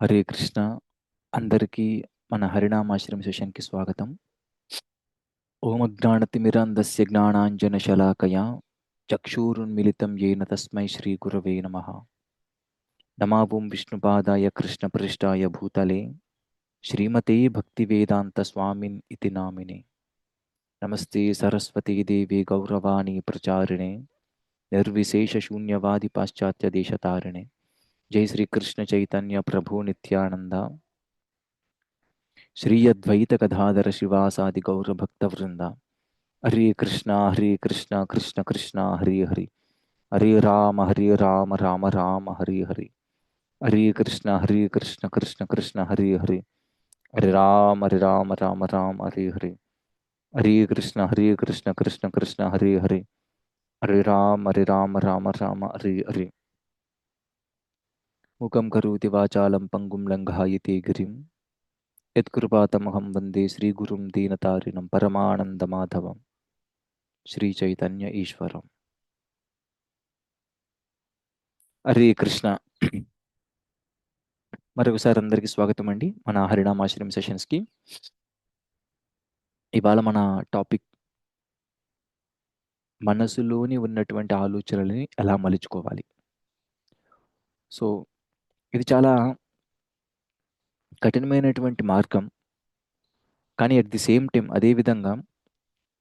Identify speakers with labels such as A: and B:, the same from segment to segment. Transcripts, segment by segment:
A: హరే కృష్ణ అందరికీ మన హరినామాశ్రమ సెషన్కి స్వాగతం ఓం అజ్ఞానతిమిరంధస్య జ్ఞానాంజనశలాకయా చక్షూరున్మిలితం ఏన తస్మై శ్రీ గురవే నమ నమా ఓం విష్ణుపాదాయ కృష్ణపృష్టాయ భూతలే శ్రీమతే భక్తివేదాంత స్వామిన్ ఇతి నామినే నమస్తే సరస్వతీ దేవి గౌరవాణి ప్రచారిణే నిర్విశేష శూన్యవాది పాశ్చాత్య దేశతారిణే జై శ్రీ కృష్ణ చైతన్య ప్రభు నిత్యానంద శ్రీ అద్వైత కథాధర శివాసాది గౌర భక్త వృంద హరే కృష్ణ హరే కృష్ణ కృష్ణ కృష్ణ హరే హరి హరే రామ హరే రామ రామ రామ హరే హరి హరే కృష్ణ హరే కృష్ణ కృష్ణ కృష్ణ హరే హరి హరే రామ హరే రామ రామ రామ హరే హరి హరే కృష్ణ హరే కృష్ణ కృష్ణ కృష్ణ హరే హరి హరే రామ హరే రామ రామ రామ హరే హరి ముఖం కరోతి వాచాలం పంగుం లంఘాయితే గిరిం. యత్కృపాతమహం వందే శ్రీగురుం దీనతారిణం పరమానందమాధవం. శ్రీచైతన్య ఈశ్వరం. హరే కృష్ణ. మరొకసారి అందరికీ స్వాగతం అండి. మన హరినామాశ్రయం సెషన్స్కి. ఇవాళ మన టాపిక్ మనసులోని ఉన్నటువంటి ఆలోచనలని ఎలా మలుచుకోవాలి? సో ఇది చాలా కఠినమైనటువంటి మార్గం. కానీ అట్ ది సేమ్ టైం అదేవిధంగా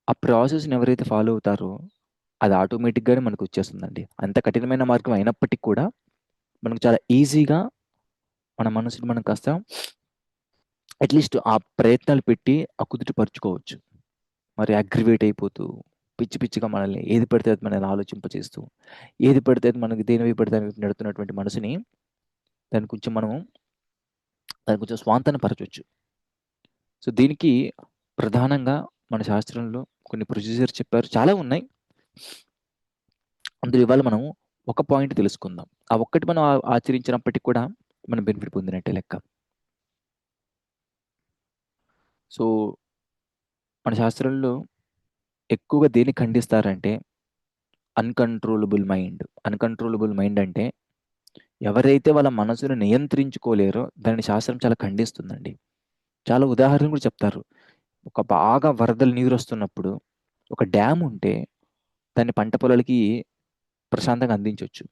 A: ఆ ప్రాసెస్ని ఎవరైతే ఫాలో అవుతారో అది ఆటోమేటిక్గానే మనకు వచ్చేస్తుందండి. అంత కఠినమైన మార్గం అయినప్పటికీ కూడా మనకు చాలా ఈజీగా మన మనసుని మనం కాస్త అట్లీస్ట్ ఆ ప్రయత్నాలు పెట్టి ఆ మరి అగ్రివేట్ అయిపోతూ పిచ్చి పిచ్చిగా మనల్ని ఏది పడితే అది మనల్ని ఆలోచింపచేస్తూ ఏది పడితే అది మనకి దేనివి పడితే నడుతున్నటువంటి మనసుని దాని కొంచెం మనం దాని కొంచెం స్వాంతన పరచవచ్చు సో దీనికి ప్రధానంగా మన శాస్త్రంలో కొన్ని ప్రొసీజర్ చెప్పారు. చాలా ఉన్నాయి. అందులో ఇవాళ మనం ఒక పాయింట్ తెలుసుకుందాం. ఆ ఒక్కటి మనం ఆచరించినప్పటికీ కూడా మనం బెనిఫిట్ పొందినట్టే లెక్క. సో మన శాస్త్రంలో ఎక్కువగా దేన్ని ఖండిస్తారంటే అన్కంట్రోలబుల్ మైండ్. అన్కంట్రోలబుల్ మైండ్ అంటే ఎవరైతే వాళ్ళ మనసును నియంత్రించుకోలేరో దాన్ని శాస్త్రం చాలా ఖండిస్తుందండి. చాలా ఉదాహరణలు కూడా చెప్తారు. ఒక బాగా వరదలు నీరు వస్తున్నప్పుడు ఒక డ్యామ్ ఉంటే దాన్ని పంట పొలాలకి ప్రశాంతంగా అందించవచ్చు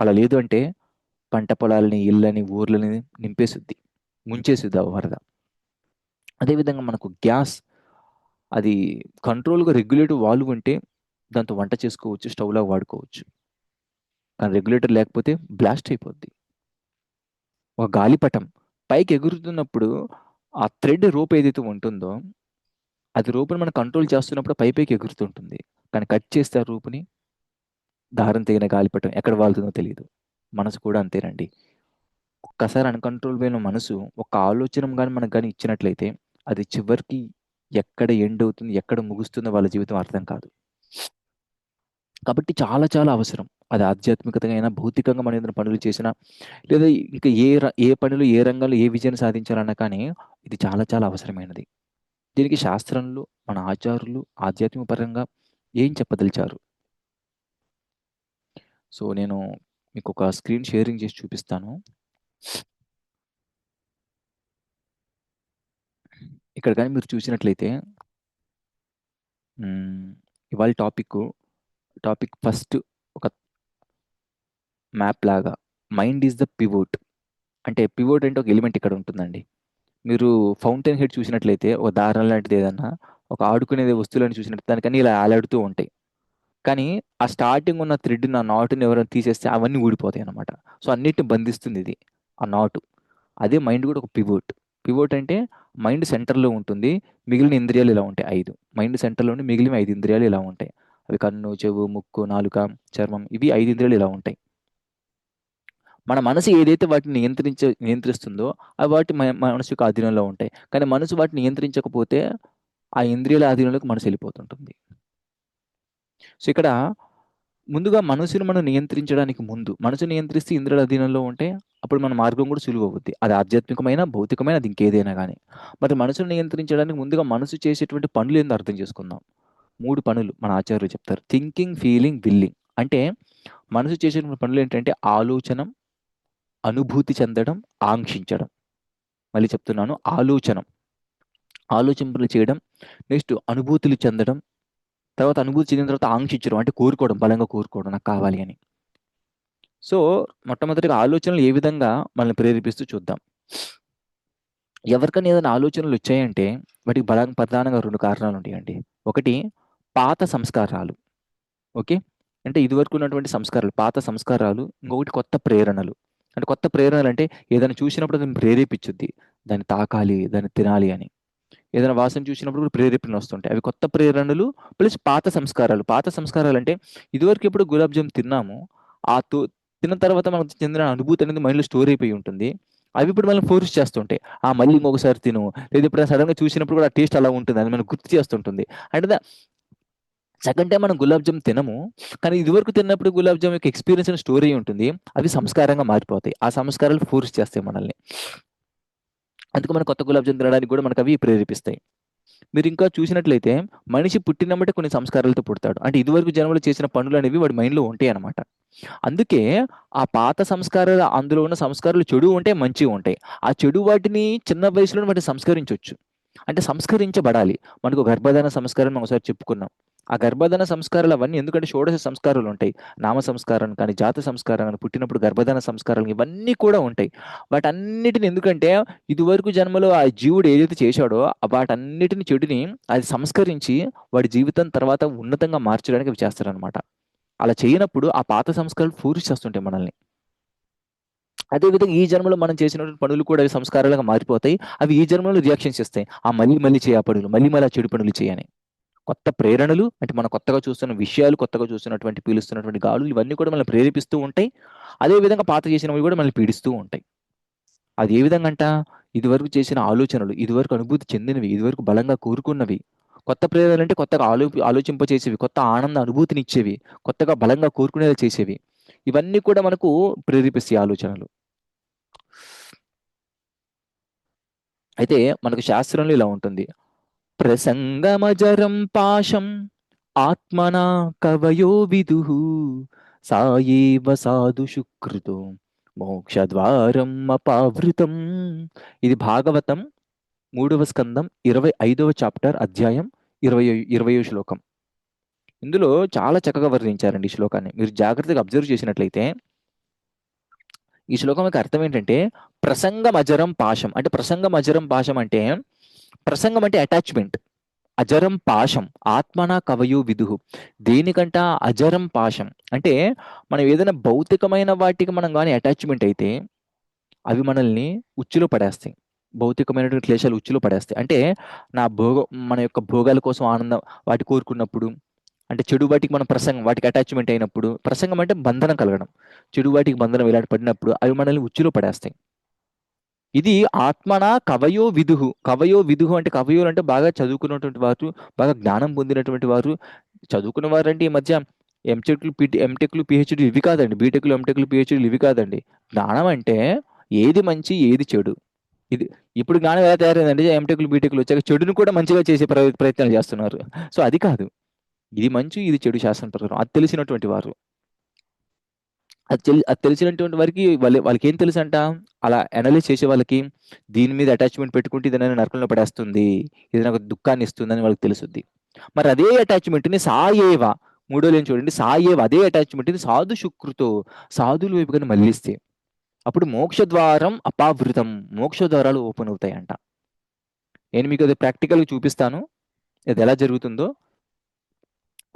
A: అలా లేదు అంటే పంట పొలాలని ఇళ్ళని ఊర్లని నింపేసుద్ది ముంచేసుద్ది ఆ వరద. అదేవిధంగా మనకు గ్యాస్ అది కంట్రోల్గా రెగ్యులేటర్ వాల్వ్ ఉంటే దాంతో వంట చేసుకోవచ్చు స్టవ్లో వాడుకోవచ్చు. కానీ రెగ్యులేటర్ లేకపోతే బ్లాస్ట్ అయిపోద్ది. ఒక గాలిపటం పైకి ఎగురుతున్నప్పుడు ఆ థ్రెడ్ రోప్ ఏదైతే ఉంటుందో అది రూపుని మనం కంట్రోల్ చేస్తున్నప్పుడు పై పైకి ఎగురుతుంటుంది కానీ కట్ చేస్తే ఆ రూపుని దారం తెగిన గాలిపటం ఎక్కడ వాళ్తుందో తెలియదు మనసు కూడా అంతేనండి. ఒక్కసారి అన్కంట్రోల్ అయిన మనసు ఒక ఆలోచన కానీ మనకు కానీ ఇచ్చినట్లయితే అది చివరికి ఎక్కడ ఎండ్ అవుతుంది ఎక్కడ ముగుస్తుందో వాళ్ళ జీవితం అర్థం కాదు. కాబట్టి చాలా చాలా అవసరం. అది ఆధ్యాత్మికతగా అయినా భౌతికంగా మనం ఏదైనా పనులు చేసినా లేదా ఇంకా ఏ ఏ పనులు ఏ రంగంలో ఏ విజయం సాధించాలన్నా కానీ ఇది చాలా చాలా అవసరమైనది. దీనికి శాస్త్రంలో మన ఆచారులు ఆధ్యాత్మిక పరంగా ఏం చెప్పదలిచారు? సో నేను మీకు ఒక స్క్రీన్ షేరింగ్ చేసి చూపిస్తాను. ఇక్కడ కానీ మీరు చూసినట్లయితే ఇవాళ టాపిక్ టాపిక్ ఫస్ట్ ఒక మ్యాప్ లాగా. Mind is the pivot. అంటే పివోట్ అంటే ఒక ఎలిమెంట్ ఇక్కడ ఉంటుందండి. మీరు ఫౌంటైన్ హెడ్ చూసినట్లయితే ఒక దారం లాంటిది ఏదన్నా ఒక ఆడుకునేది వస్తువులను చూసినట్టు దానికని ఇలా ఆలాడుతూ ఉంటాయి. కానీ ఆ స్టార్టింగ్ ఉన్న థ్రెడ్ నా నాటుని ఎవరైనా తీసేస్తే అవన్నీ ఊడిపోతాయి అనమాట సో అన్నిటిని బంధిస్తుంది ఇది ఆ నాటు. అదే మైండ్ కూడా ఒక పివోట్. పివోట్ అంటే మైండ్ సెంటర్లో ఉంటుంది మిగిలిన ఇంద్రియాలు ఇలా ఉంటాయి ఐదు. మైండ్ సెంటర్లో మిగిలిన ఐదు ఇంద్రియాలు ఇలా ఉంటాయి. అవి కన్ను చెవు ముక్కు నాలుక చర్మం ఇవి ఐదు ఇంద్రియాలు ఇలా ఉంటాయి. మన మనసు ఏదైతే వాటిని నియంత్రించ నియంత్రిస్తుందో అవి వాటి మనసు యొక్క ఆధీనంలో ఉంటాయి. కానీ మనసు వాటిని నియంత్రించకపోతే ఆ ఇంద్రియాల అధీనంలోకి మనసు వెళ్ళిపోతుంటుంది. సో ఇక్కడ ముందుగా మనసును మనం నియంత్రించడానికి ముందు మనసు నియంత్రిస్తే ఇంద్రియాల అధీనంలో ఉంటే అప్పుడు మన మార్గం కూడా సులువు అవుద్ది. అది ఆధ్యాత్మికమైన భౌతికమైన అది ఇంకేదైనా కానీ. మరి మనసును నియంత్రించడానికి ముందుగా మనసు చేసేటువంటి పనులు ఏందో అర్థం చేసుకుందాం. మూడు పనులు మన ఆచార్యులు చెప్తారు. థింకింగ్ ఫీలింగ్ విల్లింగ్ అంటే మనసు చేసిన పనులు ఏంటంటే ఆలోచన అనుభూతి చెందడం ఆంక్షించడం. మళ్ళీ చెప్తున్నాను ఆలోచన. ఆలోచింపులు చేయడం నెక్స్ట్ అనుభూతులు చెందడం తర్వాత అనుభూతి చెందిన తర్వాత ఆంక్షించడం అంటే కోరుకోవడం బలంగా కోరుకోవడం నాకు కావాలి అని. సో మొట్టమొదటిగా ఆలోచనలు ఏ విధంగా మనల్ని ప్రేరేపిస్తూ చూద్దాం. ఎవరికైనా ఏదైనా ఆలోచనలు వచ్చాయంటే వాటికి బలం ప్రధానంగా రెండు కారణాలు ఉంటాయండి. ఒకటి పాత సంస్కారాలు. ఓకే? అంటే ఇదివరకు ఉన్నటువంటి సంస్కారాలు పాత సంస్కారాలు ఇంకొకటి కొత్త ప్రేరణలు. అంటే కొత్త ప్రేరణలు అంటే ఏదైనా చూసినప్పుడు దాన్ని ప్రేరేపించుద్ది. దాన్ని తాకాలి దాన్ని తినాలి అని. ఏదైనా వాసన చూసినప్పుడు కూడా ప్రేరేపణ వస్తుంటాయి. అవి కొత్త ప్రేరణలు ప్లస్ పాత సంస్కారాలు. పాత సంస్కారాలు అంటే ఇదివరకు ఎప్పుడు గులాబ్ జామ్ తిన్నాము ఆ తో తిన్న తర్వాత మనకు చెందిన అనుభూతి అనేది మైండ్లో స్టోర్ అయిపోయి ఉంటుంది. అవి ఇప్పుడు మనం ఫోర్స్ చేస్తుంటాయి. ఆ మళ్ళీ ఇంకొకసారి తిను. లేదా ఇప్పుడు సడన్గా చూసినప్పుడు కూడా ఆ టేస్ట్ అలా ఉంటుంది. అది మనం గుర్తు చేస్తుంటుంది. అంటే సెకండ్ టైం మనం గులాబ్ జామ్ తినము కానీ ఇదివరకు తిన్నప్పుడు గులాబ్ జామ్ యొక్క ఎక్స్పీరియన్స్ స్టోరీ ఉంటుంది. అవి సంస్కారంగా మారిపోతాయి. ఆ సంస్కారాలు ఫోర్స్ చేస్తాయి మనల్ని. అందుకు మనం కొత్త గులాబ్ జామ్ తినడానికి కూడా మనకు అవి ప్రేరేపిస్తాయి. మీరు ఇంకా చూసినట్లయితే మనిషి పుట్టినమ్మటే కొన్ని సంస్కారాలతో పుడతాడు. అంటే ఇదివరకు జన్మలో చేసిన పనులు అనేవి వాడి మైండ్లో ఉంటాయి అనమాట అందుకే ఆ పాత సంస్కారాలు అందులో ఉన్న సంస్కారాలు చెడు ఉంటాయి మంచిగా ఉంటాయి. ఆ చెడు వాటిని చిన్న వయసులో వాటిని సంస్కరించవచ్చు అంటే సంస్కరించబడాలి. మనకు గర్భధారణ సంస్కారం మనం ఒకసారి చెప్పుకున్నాం. ఆ గర్భధాన సంస్కారాలు అవన్నీ ఎందుకంటే షోడశ సంస్కారాలు ఉంటాయి. నామ సంస్కారం కానీ జాత సంస్కారం కానీ పుట్టినప్పుడు గర్భధాన సంస్కారాలు ఇవన్నీ కూడా ఉంటాయి. వాటన్నిటిని ఎందుకంటే ఇదివరకు జన్మలో ఆ జీవుడు ఏదైతే చేశాడో వాటన్నిటిని చెడుని అది సంస్కరించి వాడి జీవితం తర్వాత ఉన్నతంగా మార్చడానికి అవి చేస్తారనమాట అలా చేయనప్పుడు ఆ పాత సంస్కారాలు పూర్తి చేస్తుంటాయి మనల్ని. అదేవిధంగా ఈ జన్మలో మనం చేసినటువంటి పనులు కూడా అవి సంస్కారాలుగా మారిపోతాయి. అవి ఈ జన్మలో రియాక్షన్స్ ఇస్తాయి. ఆ మళ్ళీ మళ్ళీ చేయ పనులు మళ్ళీ మళ్ళీ ఆ చెడు పనులు చేయని కొత్త ప్రేరణలు అంటే మనం కొత్తగా చూస్తున్న విషయాలు కొత్తగా చూస్తున్నటువంటి పీలుస్తున్నటువంటి గాలులు ఇవన్నీ కూడా మనల్ని ప్రేరేపిస్తూ ఉంటాయి. అదేవిధంగా పాత చేసినవి కూడా మనల్ని పీడిస్తూ ఉంటాయి. అది ఏ విధంగా అంట ఇదివరకు చేసిన ఆలోచనలు ఇదివరకు అనుభూతి చెందినవి ఇదివరకు బలంగా కోరుకున్నవి. కొత్త ప్రేరణలు అంటే కొత్తగా ఆలో ఆలోచింపచేసేవి కొత్త ఆనంద అనుభూతిని ఇచ్చేవి కొత్తగా బలంగా కోరుకునేలా చేసేవి. ఇవన్నీ కూడా మనకు ప్రేరేపిస్తాయి ఆలోచనలు. అయితే మనకు శాస్త్రంలో ఇలా ఉంటుంది. ప్రసంగమజరం పాశం ఆత్మనా కవయో విదు సాయేవ సాధు శుక్రుతో మోక్షద్వారం అపావృతం. ఇది భాగవతం మూడవ స్కందం ఇరవై ఐదవ చాప్టర్ అధ్యాయం ఇరవై ఇరవయో శ్లోకం. ఇందులో చాలా చక్కగా వర్ణించారండి ఈ శ్లోకాన్ని. మీరు జాగ్రత్తగా అబ్జర్వ్ చేసినట్లయితే ఈ శ్లోకం యొక్క అర్థం ఏంటంటే ప్రసంగం అజరం పాశం. అంటే ప్రసంగం అజరం పాశం అంటే ప్రసంగం అంటే అటాచ్మెంట్. అజరం పాశం ఆత్మన కవయు విదుహు. దేనికంట అజరం పాశం? అంటే మనం ఏదైనా భౌతికమైన వాటికి మనం కానీ అటాచ్మెంట్ అయితే అవి మనల్ని ఉచ్చులో పడేస్తాయి. భౌతికమైనటువంటి క్లేశాలు ఉచ్చులో పడేస్తాయి. అంటే నా భోగ మన యొక్క భోగాల కోసం ఆనందం వాటి కోరుకున్నప్పుడు అంటే చెడు వాటికి మనం ప్రసంగం వాటికి అటాచ్మెంట్ అయినప్పుడు ప్రసంగం అంటే బంధనం కలగడం. చెడు వాటికి బంధనం ఇలాంటి పడినప్పుడు అవి మనల్ని ఉచ్చులో పడేస్తాయి. ఇది ఆత్మన కవయో విదుహు. కవయో విదుహు అంటే కవయోలు అంటే బాగా చదువుకున్నటువంటి వారు బాగా జ్ఞానం పొందినటువంటి వారు. చదువుకున్న వారంటే ఈ మధ్య ఎంటెక్లు పిటి ఎంటెక్లు పిహెచ్డీలు ఇవి కాదండి. బీటెక్లు ఎంటెక్లు పిహెచ్డీలు ఇవి కాదండి. జ్ఞానం అంటే ఏది మంచి ఏది చెడు. ఇది ఇప్పుడు జ్ఞానం ఎలా తయారైందంటే ఎంటెక్లు బీటెక్లు వచ్చాక చెడును కూడా మంచిగా చేసే ప్రయత్నాలు చేస్తున్నారు. సో అది కాదు. ఇది మంచి ఇది చెడు శాస్త్రం ప్రకారం. అది తెలిసినటువంటి వారు. అది తెలి అది తెలిసినటువంటి వారికి వాళ్ళ వాళ్ళకి ఏం తెలుసు అంట అలా అనలైజ్ చేసే వాళ్ళకి దీని మీద అటాచ్మెంట్ పెట్టుకుంటే ఇది నన్ను నరకంలో పడేస్తుంది. ఇది నాకు దుఃఖాన్ని ఇస్తుంది అని వాళ్ళకి తెలుసుద్ది. మరి అదే అటాచ్మెంట్ని సాయేవ మూడో లేని చూడండి. సాయేవ అదే అటాచ్మెంట్ని సాధు శుక్రుతో సాధుల వైపుగా మళ్ళిస్తే అప్పుడు మోక్ష ద్వారం అపావృతం మోక్ష ద్వారాలు ఓపెన్ అవుతాయంట. నేను మీకు అది ప్రాక్టికల్గా చూపిస్తాను. ఇది ఎలా జరుగుతుందో.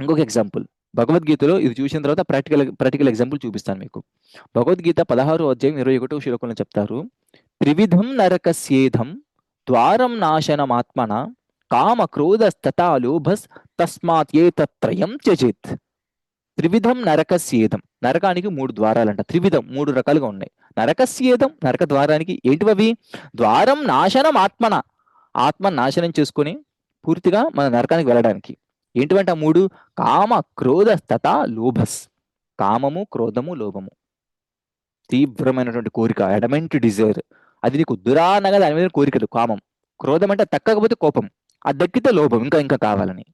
A: ఇంకొక ఎగ్జాంపుల్ భగవద్గీతలో ఇది చూసిన తర్వాత ప్రాక్టికల్ ప్రాక్టికల్ ఎగ్జాంపుల్ చూపిస్తాను మీకు. భగవద్గీత పదహారు అధ్యాయం ఇరవై ఒకటో శ్లోకంలో చెప్తారు. త్రివిధం నరకస్యేధం ద్వారం నాశనమాత్మన కామ క్రోధ లోభస్ తస్మాత్ ఏ తత్రయం త్యజేత్. త్రివిధం నరకస్యేధం. నరకానికి మూడు ద్వారాలంట. త్రివిధం మూడు రకాలుగా ఉన్నాయి. నరకస్యేధం నరక ద్వారానికి ఏంటివవి? ద్వారం నాశనం ఆత్మన. ఆత్మ నాశనం చేసుకొని పూర్తిగా మన నరకానికి వెళ్ళడానికి. ఏంటివంట ఆ మూడు? కామ క్రోధ తత లోభస్. కామము క్రోధము లోభము. తీవ్రమైనటువంటి కోరిక అడమెంట్ డిజైర్. అది నీకు దురా అనగా దాని మీద కోరికలు కామం. క్రోధం అంటే తక్కకపోతే కోపం. అది దక్కితే లోభం ఇంకా ఇంకా కావాలని.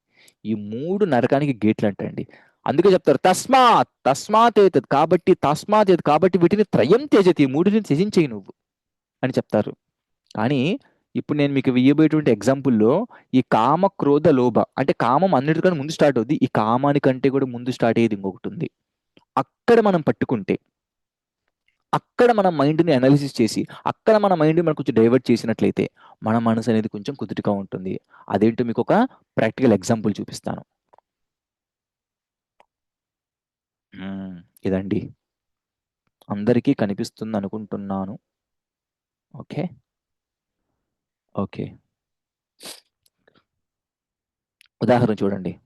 A: ఈ మూడు నరకానికి గేట్లు అంటండి అందుకే చెప్తారు తస్మాత్ తస్మాత్ ఏతద్ కాబట్టి తస్మాత్ ఏది కాబట్టి వీటిని త్రయం త్యజతి ఈ మూడిని త్యజించేయి నువ్వు అని చెప్తారు. కానీ ఇప్పుడు నేను మీకు ఇవ్వబోయేటువంటి ఎగ్జాంపుల్లో ఈ కామ క్రోధ లోభ అంటే కామం అన్నిటికన్నా ముందు స్టార్ట్ అవుద్ది. ఈ కామానికంటే కూడా ముందు స్టార్ట్ అయ్యేది ఇంకొకటి ఉంది. అక్కడ మనం పట్టుకుంటే అక్కడ మన మైండ్ని అనాలిసిస్ చేసి అక్కడ మన మైండ్ మనం కొంచెం డైవర్ట్ చేసినట్లయితే మన మనసు అనేది కొంచెం కుదుటిగా ఉంటుంది. అదేంటో మీకు ఒక ప్రాక్టికల్ ఎగ్జాంపుల్ చూపిస్తాను. ఇదండి. అందరికీ కనిపిస్తుంది అనుకుంటున్నాను. ఓకే? ఓకే. ఉదాహరణ చూడండి.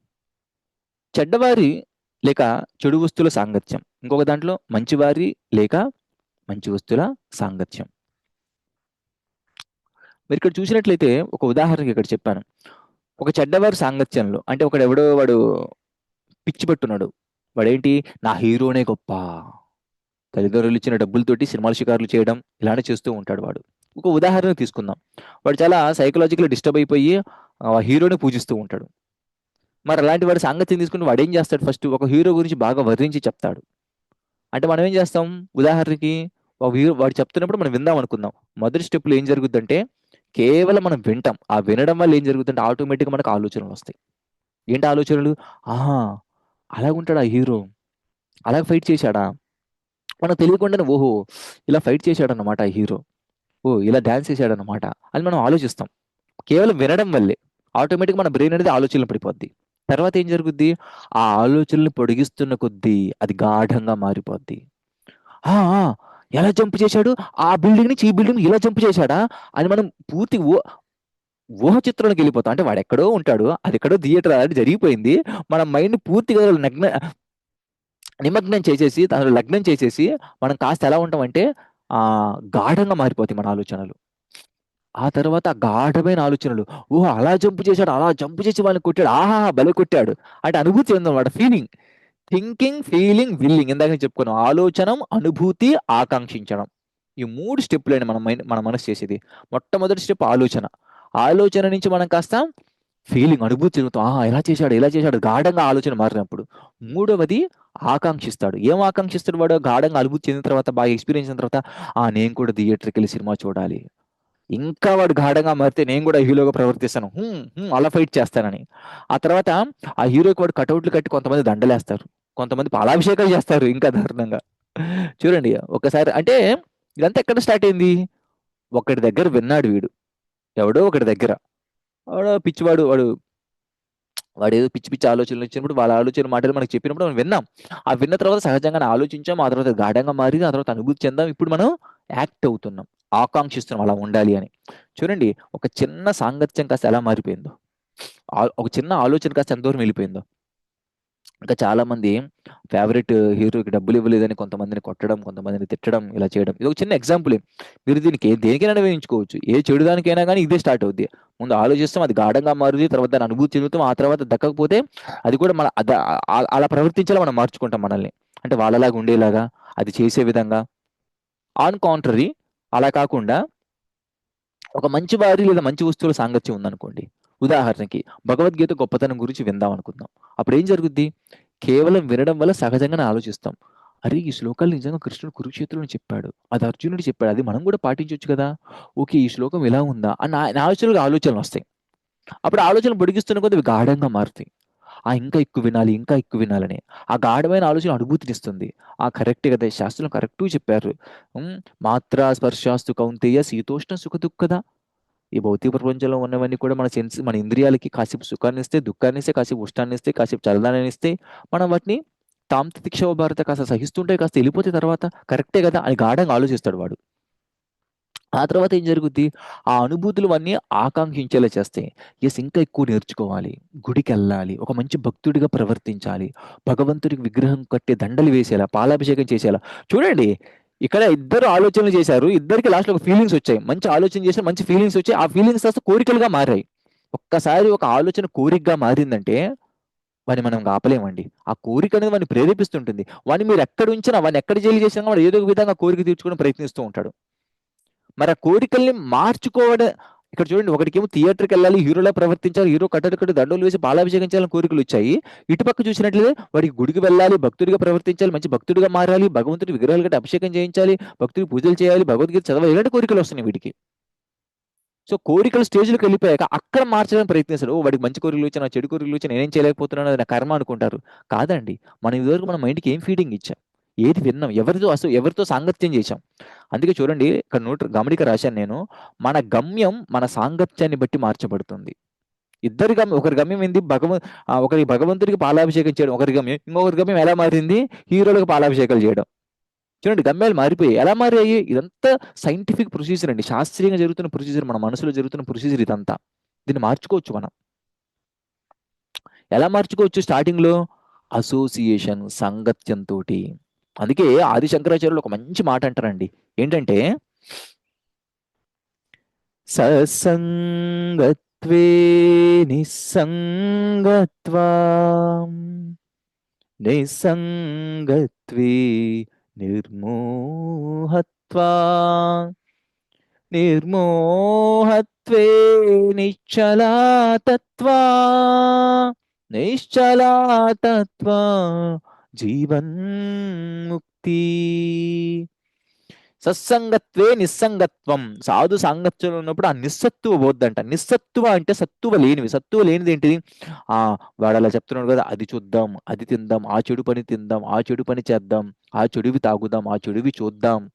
A: చెడ్డవారి లేక చెడు వస్తువుల సాంగత్యం. ఇంకొక దాంట్లో మంచివారి లేక మంచి వస్తువుల సాంగత్యం. మీరు ఇక్కడ చూసినట్లయితే ఒక ఉదాహరణకి ఇక్కడ చెప్పాను. ఒక చెడ్డవారి సాంగత్యంలో అంటే ఒకడు ఎవడో వాడు పిచ్చి పట్టున్నాడు. వాడేంటి? నా హీరోనే గొప్ప. తల్లిదండ్రులు ఇచ్చిన డబ్బులతోటి సినిమాల షికారులు చేయడం ఇలానే చేస్తూ ఉంటాడు వాడు. ఒక ఉదాహరణ తీసుకుందాం. వాడు చాలా సైకలాజికల్ డిస్టర్బ్ అయిపోయి ఆ హీరోని పూజిస్తూ ఉంటాడు. మరి అలాంటి వాడి సాంగత్యం తీసుకుని వాడు ఏం చేస్తాడు ఫస్ట్? ఒక హీరో గురించి బాగా వర్ణించి చెప్తాడు. అంటే మనం ఏం చేస్తాం? ఉదాహరణకి ఒక హీరో వాడు చెప్తున్నప్పుడు మనం విందాం అనుకుందాం. మొదటి స్టెప్లో ఏం జరుగుద్దంటే కేవలం మనం వింటాం. ఆ వినడం వల్ల ఏం జరుగుతుందంటే ఆటోమేటిక్గా మనకు ఆలోచనలు వస్తాయి. ఏంటి ఆలోచనలు? ఆహా అలాగుంటాడా ఆ హీరో? అలాగ ఫైట్ చేశాడా? మనకు తెలియకుండానే ఓహో ఇలా ఫైట్ చేశాడన్నమాట ఆ హీరో. ఓ ఇలా డ్యాన్స్ చేశాడన్నమాట అని మనం ఆలోచిస్తాం. కేవలం వినడం వల్లే ఆటోమేటిక్ మన బ్రెయిన్ అనేది ఆలోచనలు పడిపోద్ది. తర్వాత ఏం జరుగుద్ది? ఆ ఆలోచనలు పొడిగిస్తున్న కొద్దీ అది గాఢంగా మారిపోద్ది. ఎలా జంప్ చేశాడు? ఆ బిల్డింగ్ నుంచి ఈ బిల్డింగ్ ఇలా జంప్ చేశాడా? అని మనం పూర్తి ఊహ చిత్రంలోకి వెళ్ళిపోతాం. అంటే వాడు ఎక్కడో ఉంటాడు అది ఎక్కడో థియేటర్ అది జరిగిపోయింది. మన మైండ్ పూర్తిగా నగ్న నిమగ్నం చేసేసి దానిలో లగ్నం చేసేసి మనం కాస్త ఎలా ఉంటామంటే ఆ గాఢంగా మారిపోతాయి మన ఆలోచనలు. ఆ తర్వాత గాఢమైన ఆలోచనలు ఓహో అలా జంపు చేశాడు అలా జంపు చేసి వాళ్ళని కొట్టాడు ఆహా బలి కొట్టాడు అంటే అనుభూతి ఉందన్నమాట ఫీలింగ్ థింకింగ్ ఫీలింగ్ విల్లింగ్ ఇందాక నేను చెప్పుకున్నాం ఆలోచనం అనుభూతి ఆకాంక్షించడం. ఈ మూడు స్టెప్పులని మన మైండ్ మన మనసు చేసేది. మొట్టమొదటి స్టెప్ ఆలోచన. ఆలోచన నుంచి మనం కాస్త ఫీలింగ్ అనుభూతి చెందుతాం. ఆహా ఇలా చేశాడు ఇలా చేశాడు గాఢంగా ఆలోచన మారినప్పుడు. మూడవది ఆకాంక్షిస్తాడు. ఏం ఆకాంక్షిస్తాడు వాడు? గాఢంగా అనుభూతి చెందిన తర్వాత బాగా ఎక్స్పీరియన్స్ అయిన తర్వాత ఆ నేను కూడా థియేటర్కి వెళ్ళి సినిమా చూడాలి. ఇంకా వాడు గాఢంగా మారితే నేను కూడా హీరోగా ప్రవర్తిస్తాను. అలా ఫైట్ చేస్తానని. ఆ తర్వాత ఆ హీరోకి వాడు కటౌట్లు కట్టి కొంతమంది దండలేస్తారు. కొంతమంది పాలాభిషేకాలు చేస్తారు ఇంకా దారుణంగా. చూడండి ఒకసారి అంటే ఇదంతా ఎక్కడ స్టార్ట్ అయింది? ఒకటి దగ్గర విన్నాడు వీడు. ఎవడో ఒకటి దగ్గర. వాడు పిచ్చివాడు వాడు వాడు ఏదో పిచ్చి పిచ్చి ఆలోచనలు ఇచ్చినప్పుడు వాళ్ళ ఆలోచన మాటలు మనకు చెప్పినప్పుడు మనం విన్నాం. ఆ విన్న తర్వాత సహజంగా ఆలోచించాం ఆ తర్వాత గాఢంగా మారి ఆ తర్వాత అనుభూతి చెందాం. ఇప్పుడు మనం యాక్ట్ అవుతున్నాం ఆకాంక్షిస్తున్నాం అలా ఉండాలి అని. చూడండి ఒక చిన్న సాంగత్యం కాస్త ఎలా మారిపోయిందో. ఆ- ఒక చిన్న ఆలోచన కాస్త ఎంత దూరం వెళ్ళిపోయిందో. ఇంకా చాలా మంది ఫేవరెట్ హీరోకి డబ్బులు ఇవ్వలేదని కొంతమందిని కొట్టడం కొంతమందిని తిట్టడం ఇలా చేయడం. ఇది ఒక చిన్న ఎగ్జాంపుల్ మీరు దీనికి దేనికైనా వేయించుకోవచ్చు ఏ చెడు దానికైనా కానీ ఇదే స్టార్ట్ అవుద్ది. ముందు ఆలోచిస్తాం అది గాఢంగా మారుతుంది తర్వాత దాని అనుభూతి చెందుతాం ఆ తర్వాత దక్కకపోతే అది కూడా మన అలా ప్రవర్తించేలా మనం మార్చుకుంటాం మనల్ని. అంటే వాళ్ళలాగా ఉండేలాగా అది చేసే విధంగా. ఆన్ కాంట్రరీ అలా కాకుండా ఒక మంచి వారి లేదా మంచి వస్తువుల సాంగత్యం ఉందనుకోండి. ఉదాహరణకి భగవద్గీత గొప్పతనం గురించి విందాం అనుకుందాం. అప్పుడు ఏం జరుగుద్ది? కేవలం వినడం వల్ల సహజంగానే ఆలోచిస్తాం. అరే ఈ శ్లోకాలు నిజంగా కృష్ణుడు కురుక్షేత్రులను చెప్పాడు. అది అర్జునుడు చెప్పాడు. అది మనం కూడా పాటించవచ్చు కదా? ఓకే ఈ శ్లోకం ఇలా ఉందా? అని ఆలోచనలు ఆలోచనలు వస్తాయి. అప్పుడు ఆలోచనలు పొడిగిస్తున్న కొద్ది అవి గాఢంగా మారుతాయి. ఆ ఇంకా ఎక్కువ వినాలి ఇంకా ఎక్కువ వినాలని. ఆ గాఢమైన ఆలోచన అనుభూతినిస్తుంది ఆ కరెక్ట్ కదా? శాస్త్రం కరెక్ట్ చెప్పారు. మాత్ర స్పర్శాస్తు కౌంతేయ శీతోష్ణ సుఖ దుఃఖదా. ఈ భౌతిక ప్రపంచంలో ఉన్నవన్నీ కూడా మన సెన్స్ మన ఇంద్రియాలకి కాసేపు సుఖాన్ని ఇస్తే దుఃఖాన్ని ఇస్తే కాసేపు ఉష్టాన్ని ఇస్తే కాసేపు చల్లదాన్ని ఇస్తే మనం వాటిని తాంతిక్షవ భారత కాస్త సహిస్తుంటే కాస్త వెళ్ళిపోతే తర్వాత కరెక్టే కదా అని గాఢంగా ఆలోచిస్తాడు వాడు. ఆ తర్వాత ఏం జరుగుద్ది? ఆ అనుభూతులు అన్నీ ఆకాంక్షించేలా చేస్తాయి. ఎస్ ఇంకా ఎక్కువ నేర్చుకోవాలి. గుడికి వెళ్ళాలి ఒక మంచి భక్తుడిగా ప్రవర్తించాలి. భగవంతుడికి విగ్రహం కట్టే దండలు వేసేలా పాలాభిషేకం చేసేలా. చూడండి ఇక్కడ ఇద్దరు ఆలోచనలు చేశారు. ఇద్దరికి లాస్ట్ ఒక ఫీలింగ్స్ వచ్చాయి. మంచి ఆలోచన చేసిన మంచి ఫీలింగ్స్ వచ్చాయి. ఆ ఫీలింగ్స్ కాస్త కోరికలుగా మారాయి. ఒక్కసారి ఒక ఆలోచన కోరికగా మారిందంటే వాడిని మనం ఆపలేమండి. ఆ కోరిక అనేది వాడిని ప్రేరేపిస్తుంటుంది. వాడిని మీరు ఎక్కడ ఉంచినా వాడిని ఎక్కడ జైలు చేసినా వాడు ఏదో ఒక విధంగా కోరిక తీర్చుకోవడం ప్రయత్నిస్తూ ఉంటాడు. మరి ఆ కోరికల్ని మార్చుకోవడం ఇక్కడ చూడండి ఒకటికేమో థియేటర్కి వెళ్ళాలి హీరోలా ప్రవర్తించాలి హీరో కట్టడి కట్టు దండలు వేసి పాలాభిషేకం చేయాలని కోరికలు వచ్చాయి. ఇటుపక్క చూసినట్లయితే వాడికి గుడికి వెళ్ళాలి భక్తుడిగా ప్రవర్తించాలి మంచి భక్తుడిగా మారాలి భగవంతుడి విగ్రహాలు కట్టి అభిషేకం చేయించాలి భక్తుడికి పూజలు చేయాలి భగవద్గీత చదవాలి ఇలాంటి కోరికలు వస్తున్నాయి వీటికి. సో కోరికలు స్టేజ్లోకి వెళ్ళిపోయాక అక్కడ మార్చడానికి ప్రయత్నిస్తాడు. వాడికి మంచి కోరికలు వచ్చి నా చెడు కోరికలు వచ్చి నేనేం చేయలేకపోతున్నాను అది నా కర్మ అనుకుంటారు. కాదండి మనం ఇదివరకు మన మైండ్కి ఏం ఫీడింగ్ ఇచ్చాం? ఏది విన్నాం? ఎవరితో అసలు ఎవరితో సాంగత్యం చేశాం? అందుకే చూడండి ఇక్కడ నోట్ గమనిక రాశాను నేను. మన గమ్యం మన సాంగత్యాన్ని బట్టి మార్చబడుతుంది. ఇద్దరి గమ్యం ఒకరి గమ్యం ఏంది? భగవ ఒకరి భగవంతుడికి పాలాభిషేకం చేయడం ఒకరి గమ్యం ఇంకొకరి గమ్యం ఎలా మారింది? హీరోలకు పాలాభిషేకాలు చేయడం. చూడండి గమ్యాలు మారిపోయాయి. ఎలా మారాయి? ఇదంతా సైంటిఫిక్ ప్రొసీజర్ అండి. శాస్త్రీయంగా జరుగుతున్న ప్రొసీజర్ మన మనసులో జరుగుతున్న ప్రొసీజర్ ఇదంతా. దీన్ని మార్చుకోవచ్చు మనం. ఎలా మార్చుకోవచ్చు స్టార్టింగ్లో? అసోసియేషన్ సంగత్యంతో అందుకే ఆది శంకరాచార్యులు ఒక మంచి మాట అంటారండి. ఏంటంటే సత్సంగత్వే నిస్సంగత్వా నిస్సంగత్వే నిర్మోహత్వా నిర్మోహత్వే నిశ్చలాతత్వా నిశ్చలాతత్వా జీవన్ముక్తి సత్సంగత్వే నిస్సంగత్వం. సాధు సాంగత్యంలో ఉన్నప్పుడు ఆ నిస్సత్తువ పోద్దంట. నిస్సత్తువ అంటే సత్తువ లేనివి. సత్తువ లేనిది ఏంటిది? ఆ వాడు అలా చెప్తున్నాడు కదా అది చూద్దాం అది తిందాం ఆ చెడు పని తిందాం ఆ చెడు పని చేద్దాం ఆ చెడువి తాగుదాం ఆ చెడువి చూద్దాం.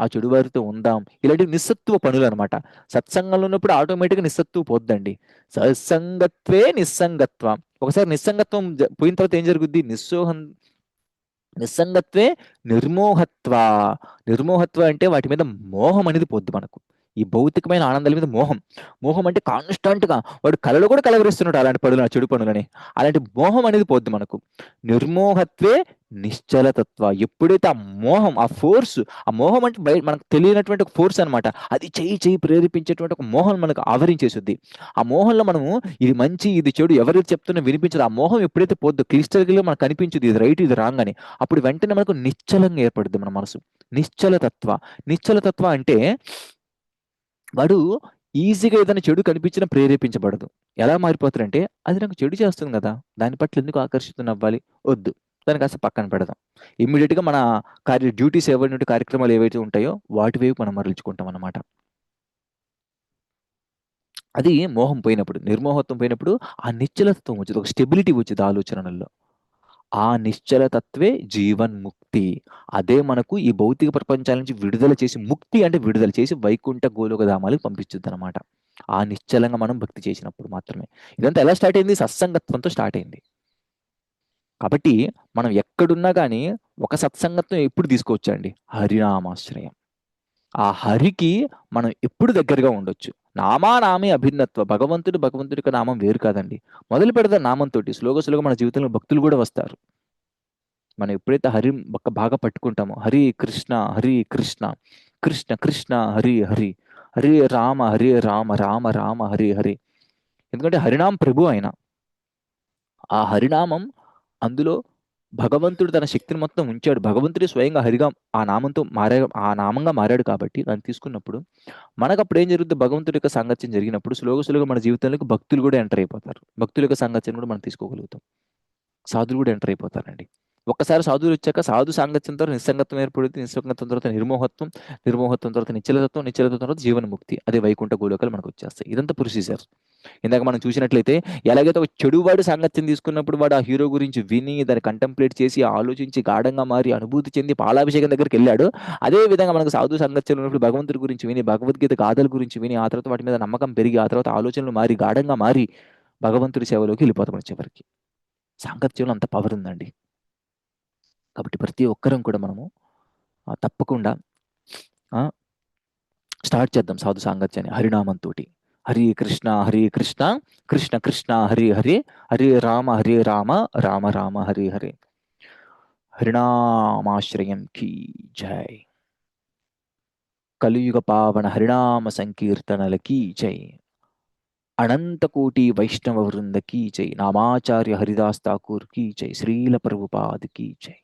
A: ఆ చెడు వారితో ఉందాం. ఇలాంటివి నిస్సత్వ పనులు అనమాట సత్సంగంలో ఉన్నప్పుడు ఆటోమేటిక్గా నిస్సత్వ పోద్దండి. సత్సంగత్వే నిస్సంగత్వం. ఒకసారి నిస్సంగత్వం పోయిన తర్వాత ఏం జరుగుద్ది? నిస్సోహం నిస్సంగత్వే నిర్మోహత్వ. నిర్మోహత్వ అంటే వాటి మీద మోహం అనేది పొద్దు మనకు. ఈ భౌతికమైన ఆనందాల మీద మోహం. మోహం అంటే కాన్స్టాంట్గా వాడు కళలు కూడా కలవరిస్తున్నాడు అలాంటి పనులు చెడు పనులని. అలాంటి మోహం అనేది పోద్ది మనకు. నిర్మోహత్వే నిశ్చలతత్వ. ఎప్పుడైతే ఆ మోహం ఆ ఫోర్స్ ఆ మోహం అంటే బయట మనకు తెలియనటువంటి ఒక ఫోర్స్ అనమాట అది చేయి చేయి ప్రేరేపించేటువంటి ఒక మోహం మనకు ఆవరించేసుద్ది. ఆ మోహంలో మనము ఇది మంచి ఇది చెడు ఎవరికి చెప్తున్నా వినిపించదు. ఆ మోహం ఎప్పుడైతే పోద్దు క్లిస్టల్గా మనకు కనిపించదు. ఇది రైట్ ఇది రాంగ్ అని. అప్పుడు వెంటనే మనకు నిశ్చలంగా ఏర్పడుద్ది మన మనసు. నిశ్చలతత్వ. నిశ్చలతత్వ అంటే వాడు ఈజీగా ఏదైనా చెడు కనిపించినా ప్రేరేపించబడదు. ఎలా మారిపోతారంటే అది నాకు చెడు చేస్తుంది కదా దాని పట్ల ఎందుకు ఆకర్షితం అవ్వాలి? వద్దు. దాన్ని కాస్త పక్కన పెడదాం. ఇమ్మీడియట్గా మన కార్య డ్యూటీస్ ఏవైనా కార్యక్రమాలు ఏవైతే ఉంటాయో వాటి వైపు మనం మరల్చుకుంటాం అన్నమాట. అది మోహం పోయినప్పుడు నిర్మోహత్వం పోయినప్పుడు ఆ నిశ్చలత్వం వచ్చింది ఒక స్టెబిలిటీ వచ్చింది ఆలోచనల్లో. ఆ నిశ్చలతత్వే జీవన్ ముక్తి అదే మనకు ఈ భౌతిక ప్రపంచాల నుంచి విడుదల చేసి ముక్తి అంటే విడుదల చేసి వైకుంఠ గోలోక ధామాలకు పంపించుద్ది అనమాట ఆ నిశ్చలంగా మనం భక్తి చేసినప్పుడు మాత్రమే. ఇదంతా ఎలా స్టార్ట్ అయింది? సత్సంగత్వంతో స్టార్ట్ అయింది. కాబట్టి మనం ఎక్కడున్నా కానీ ఒక సత్సంగత్వం ఎప్పుడు తీసుకోవచ్చండి? హరినామాశ్రయం. ఆ హరికి మనం ఎప్పుడు దగ్గరగా ఉండొచ్చు. నామానామే అభిన్నత్వ. భగవంతుడు భగవంతుడి యొక్క నామం వేరు కాదండి. మొదలు పెడదాం నామంతో స్లోగ స్లోగా మన జీవితంలో భక్తులు కూడా వస్తారు. మనం ఎప్పుడైతే హరి ఒక్క బాగా పట్టుకుంటామో హరి కృష్ణ హరి కృష్ణ కృష్ణ కృష్ణ హరి హరి హరి రామ హరి రామ రామ రామ హరి హరి. ఎందుకంటే హరినామ ప్రభు ఆయన. ఆ హరినామం అందులో భగవంతుడు తన శక్తిని మొత్తం ఉంచాడు. భగవంతుడు స్వయంగా హరిగా ఆ నామంతో మారా ఆ నామంగా మారాడు కాబట్టి దాన్ని తీసుకున్నప్పుడు మనకు అప్పుడు ఏం జరుగుతుంది భగవంతుడి యొక్క సంగత్యం జరిగినప్పుడు స్లోగ స్లోగా మన జీవితంలోకి భక్తులు కూడా ఎంటర్ అయిపోతారు. భక్తుల యొక్క సంగత్యం కూడా మనం తీసుకోగలుగుతాం. సాధులు కూడా ఎంటర్ అయిపోతారండి. ఒక్కసారి సాధువులు వచ్చాక సాధు సాంగత్యం తర్వాత నిస్సంగత్వం ఏర్పడింది. నిస్సంగత్వం తర్వాత నిర్మోహత్వం నిర్మోహత్వం తర్వాత నిశ్చలతత్వం నిశ్చలతత్వం తర్వాత జీవన్ముక్తి. అదే వైకుంఠ గోలోకాలు మనకు వచ్చేస్తాయి. ఇదంతా ప్రొసీజర్ ఇందాక మనం చూసినట్లయితే ఎలాగైతే ఒక చెడువాడు సాంగత్యం తీసుకున్నప్పుడు వాడు ఆ హీరో గురించి విని దాన్ని కంటెంప్లేట్ చేసి ఆలోచించి గాఢంగా మారి అనుభూతి చెంది పాలాభిషేకం దగ్గరికి వెళ్ళాడు. అదే విధంగా మనకు సాధు సాంగత్యం ఉన్నప్పుడు భగవంతుడి గురించి విని భగవద్గీత గాథల గురించి విని ఆ తర్వాత వాటి మీద నమ్మకం పెరిగి ఆ తర్వాత ఆలోచనలు మారి గాఢంగా మారి భగవంతుడి సేవలోకి వెళ్ళిపోతాం మన చివరికి సాంగత్యంలో అంత పవర్ ఉందండి. కాబట్టి ప్రతి ఒక్కరం కూడా మనము తప్పకుండా స్టార్ట్ చేద్దాం సాధు సాంగత్యాన్ని హరినామంతో హరి కృష్ణ హరి కృష్ణ కృష్ణ కృష్ణ హరి హరి హరి రామ హరి రామ రామ రామ హరి హరి. హరినామాశ్రయం కీ జై. కలియుగ పావన హరినామ సంకీర్తనలకి జై. అనంతకోటి వైష్ణవ వృంద కీ జై. నామాచార్య హరిదాస్ ఠాకూర్ కీ జై. శ్రీల ప్రభుపాద్ కీ జై.